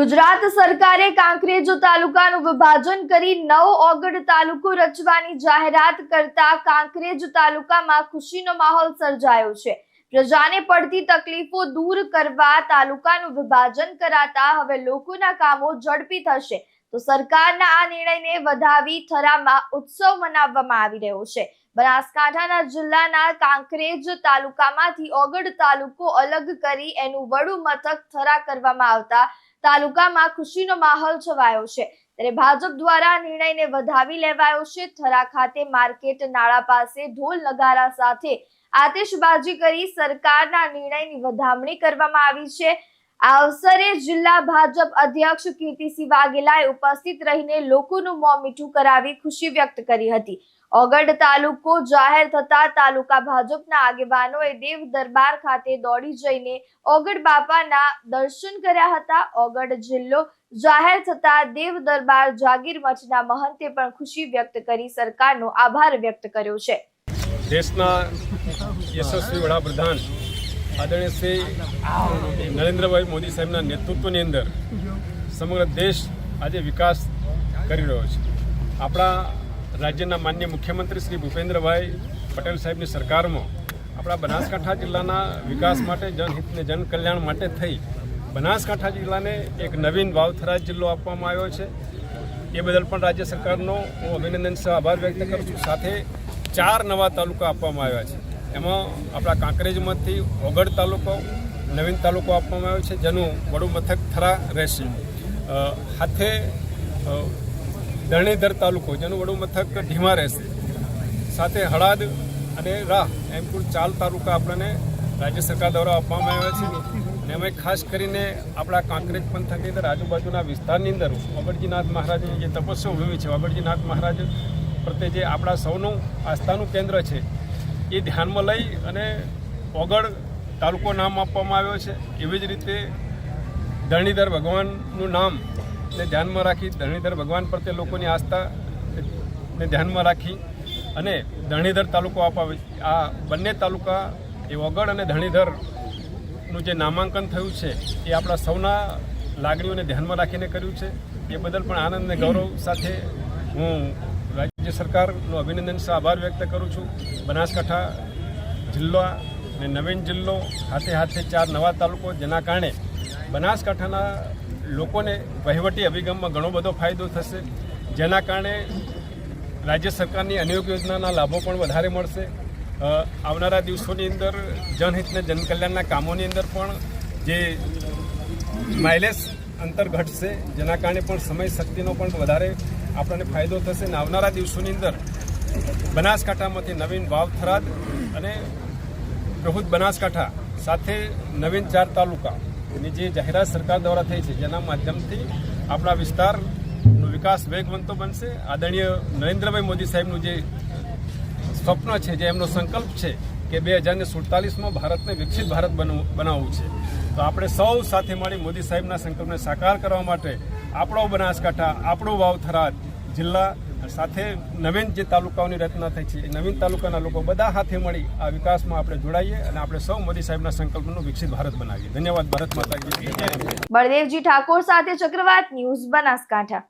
ગુજરાત સરકારે કાંકરેજ તાલુકાનું વિભાજન કરી નવ ઓગડ તાલુકો રચવાની જાહેરાત કરતા કાંકરેજ તાલુકામાં ખુશીનો માહોલ સર્જાયો છે. પ્રજાને પડતી તકલીફો દૂર કરવા તાલુકાનું વિભાજન કરાતા હવે લોકોના કામો ઝડપી થશે. તો સરકારના આ નિર્ણયને વધાવી થરામાં ઉત્સવ મનાવવામાં આવી રહ્યો છે. બનાસકાંઠાના જિલ્લાના કાંકરેજ તાલુકામાંથી ઓગડ તાલુકો અલગ કરી એનું વડુ મથક થરા કરવામાં આવતા તાલુકામાં ખુશીનો માહોલ છવાયો છે. ત્યારે ભાજપ દ્વારા નિર્ણયને વધાવી લેવાયો છે. થરા ખાતે માર્કેટ નાળા પાસે ઢોલ નગારા સાથે આતિશબાજી કરી સરકારના નિર્ણયની વધામણી કરવામાં આવી છે. આ અવસરે જિલ્લા ભાજપ અધ્યક્ષ કીર્તિસિંહ વાઘેલાએ ઉપસ્થિત રહીને લોકોનું મોં મીઠું કરાવી ખુશી વ્યક્ત કરી હતી. ઓગડ તાલુકો જાહેર થતા તાલુકા ભાજપના આગેવાનોએ દેવ દરબાર ખાતે દોડી જઈને ઓગડ બાપાના દર્શન કર્યા હતા. ઓગડ જિલ્લો જાહેર થતા દેવ દરબાર જાગીર મઠના મહંતે પણ ખુશી વ્યક્ત કરી સરકારનો આભાર વ્યક્ત કર્યો છે. દેશના યશસ્વી વડાપ્રધાન આદરણીય શ્રી નરેન્દ્રભાઈ મોદી સાહેબના નેતૃત્વની અંદર સમગ્ર દેશ આજે વિકાસ કરી રહ્યો છે. આપણા રાજ્યના માન્ય મુખ્યમંત્રી શ્રી ભૂપેન્દ્રભાઈ પટેલ સાહેબની સરકારમાં આપણા બનાસકાંઠા જિલ્લાના વિકાસ માટે જનહિતને જનકલ્યાણ માટે થઈ બનાસકાંઠા જિલ્લાને એક નવીન વાવથરા જિલ્લો આપવામાં આવ્યો છે. એ બદલ પણ રાજ્ય સરકારનો હું અભિનંદન સહ આભાર વ્યક્ત કરું છું. સાથે ચાર નવા તાલુકા આપવામાં આવ્યા છે. એમાં આપણા કાંકરેજમાંથી ઓગડ તાલુકો, નવીન તાલુકો આપવામાં આવ્યો છે, જેનું વડું મથક થરા રહેશે. હાથે ધરણીધર તાલુકો, જેનું વડું મથક ઢીમા રહેશે. સાથે હળાદ અને રાહ, એમ કુલ ચાર તાલુકા આપણને રાજ્ય સરકાર દ્વારા આપવામાં આવ્યા છે. અને અમે ખાસ કરીને આપણા કાંકરેજ પંથકની અંદર આજુબાજુના વિસ્તારની અંદર વાબડજીનાથ મહારાજની જે તપસ્યા ભૂમિ છે વાબડજીનાથ મહારાજ પ્રત્યે જે આપણા સૌનું આસ્થાનું કેન્દ્ર છે એ ધ્યાનમાં લઈ અને ઓગળ તાલુકો નામ આપવામાં આવ્યો છે. એવી જ રીતે ધરણીધર ભગવાનનું નામ ને ધ્યાનમાં રાખી ધરણીધર ભગવાન પ્રત્યે લોકોની આસ્થા ને ધ્યાનમાં રાખી અને ધરણીધર તાલુકો અપાવે આ બંને તાલુકા એ ઓગળ અને ધરણીધરનું જે નામાંકન થયું છે એ આપણા સૌના લાગણીઓને ધ્યાનમાં રાખીને કર્યું છે. એ બદલ પણ આનંદ અને ગૌરવ સાથે હું રાજ્ય સરકારનો અભિનંદન આભાર વ્યક્ત કરું છું. બનાસકાંઠા જિલ્લા અને નવીન જિલ્લો હાથે હાથે ચાર નવા તાલુકો જેના કારણે બનાસકાંઠાના લોકોને વહીવટી અભિગમમાં ઘણો બધો ફાયદો થશે. જેના કારણે રાજ્ય સરકારની અનેક યોજનાના લાભો પણ વધારે મળશે. આવનારા દિવસોની અંદર જનહિતને જનકલ્યાણના કામોની અંદર પણ જે માઇલેજ અંતર ઘટશે, જેના કારણે પણ સમય શક્તિનો પણ વધારે આપણને ફાયદો થશે અને આવનારા દિવસોની અંદર બનાસકાંઠામાંથી નવીન વાવ થરાદ અને પ્રભુત બનાસકાંઠા સાથે નવીન ચાર તાલુકા ની જે જાહેરાત સરકાર દ્વારા થઈ છે, જેના માધ્યમથી આપણા વિસ્તારનો વિકાસ વેગવંતો બનશે. આદરણીય નરેન્દ્રભાઈ મોદી સાહેબનું જે સ્વપ્ન છે, જે એમનો સંકલ્પ છે કે બે હજારને સુડતાલીસમાં ભારતને વિકસિત ભારત બનવું બનાવવું છે. તો આપણે સૌ સાથે મળી મોદી સાહેબના સંકલ્પને સાકાર કરવા માટે આપણો બનાસકાંઠા, આપણો વાવ થરાદ જિલ્લા સાથે નવીન જે તાલુકાઓની રચના થઈ છે, એ નવીન તાલુકાના લોકો બધા હાથે મળી આ વિકાસમાં આપણે જોડાઈએ અને આપણે સૌ મોદી સાહેબના સંકલ્પનું વિકસિત ભારત બનાવીએ. ધન્યવાદ, ભારત માતા બળદેવજી ઠાકોર સાથે ચક્રવાત ન્યૂઝ બનાસકાંઠા.